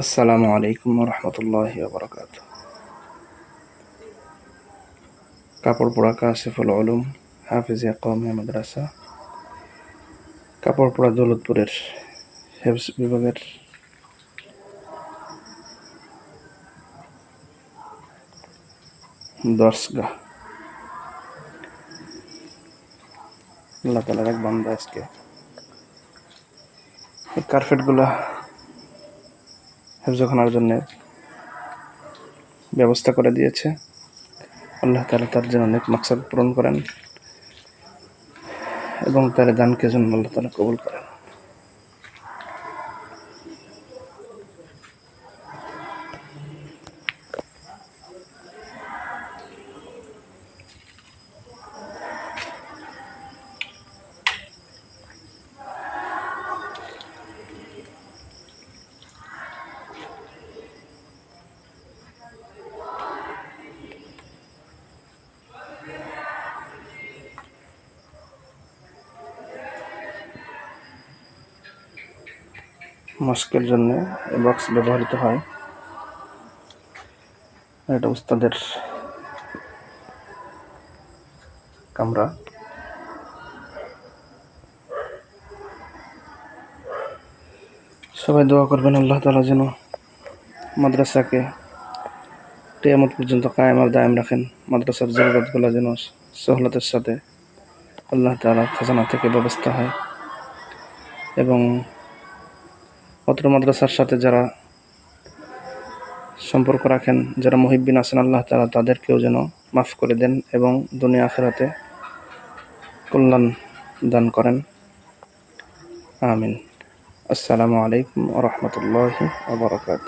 আসসালামু আলাইকুম রহমতুল্লাহ বরকাত কাপড় পোড়া কাশিফুল আলম হাফিজিয়া কৌমিয়া মাদ্রাসা। কাপড় পোড়া দৌলতপুরের হেফজ বিভাগের দর্শগা আল্লাহ তালার এক বান্দা আজকে। কার্পেটগুলা হেফজখানার জন্য ব্যবস্থা করে দিয়েছে। আল্লাহ তালা তার জন্য অনেক মাকসাদ পূরণ করেন এবং তার দানকে জন্য আল্লাহ তালা কবুল করেন। মস্কের জন্য এই বক্স ব্যবহৃত হয়। এটা উস্তাদের কামরা। সবাই দোয়া করবেন আল্লাহ তালা যেন মাদ্রাসাকে টেয়ামত পর্যন্ত কায়েম আর দায়েম রাখেন। মাদ্রাসার জরুরতগুলো যেন সহলতের সাথে আল্লাহ তালা খাজানা থেকে ব্যবস্থা হয়। এবং অত্র মাদ্রাসার সাথে যারা সম্পর্ক রাখেন, যারা মহিব্বিন আছেন, আল্লাহ তারা তাদেরকেও যেন মাফ করে দেন এবং দুনিয়া আখেরাতে কল্যাণ দান করেন। আমিন। আসসালামু আলাইকুম রহমতুল্লাহ আবরকাত